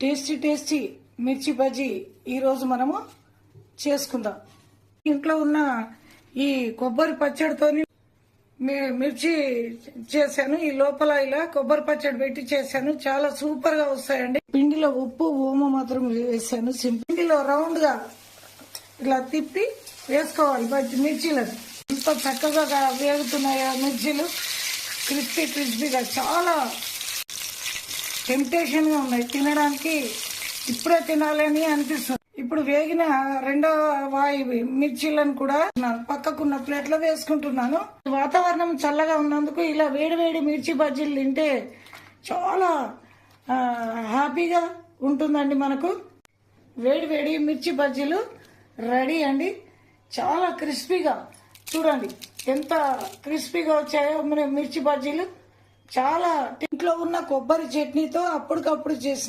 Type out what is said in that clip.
Tasty tasty మిర్చి బజ్జీ ఈరోజు మనము చేసుకుందాం. ఇంట్లో ఉన్న ఈ కొబ్బరి పచ్చడితోని మిర్చి చేశాను. ఈ లోపల ఇలా కొబ్బరి పచ్చడి పెట్టి చేశాను. చాలా సూపర్గా వస్తాయండి. పిండిలో ఉప్పు ఓమ మాత్రం వేసాను. పిండిలో రౌండ్గా ఇలా తిప్పి వేసుకోవాలి బజ్జి మిర్చీలను. ఎంత చక్కగా వేగుతున్నాయా మిర్చీలు. క్రిస్పీ క్రిస్పీగా చాలా టెంప్టేషన్గా ఉన్నాయి. తినడానికి ఇప్పుడే తినాలని అనిపిస్తుంది. ఇప్పుడు వేగిన రెండో వాయి మిర్చీలను కూడా పక్కకున్న ప్లేట్లో వేసుకుంటున్నాను. వాతావరణం చల్లగా ఉన్నందుకు ఇలా వేడి వేడి మిర్చి బజ్జీలు తింటే చాలా హ్యాపీగా ఉంటుందండి మనకు. వేడి వేడి మిర్చి బజ్జీలు రెడీ అండి. చాలా క్రిస్పీగా. చూడండి ఎంత క్రిస్పీగా వచ్చాయో మన మిర్చి బజ్జీలు. చాలా ఇంట్లో ఉన్న కొబ్బరి చట్నీతో అప్పటికప్పుడు చేసి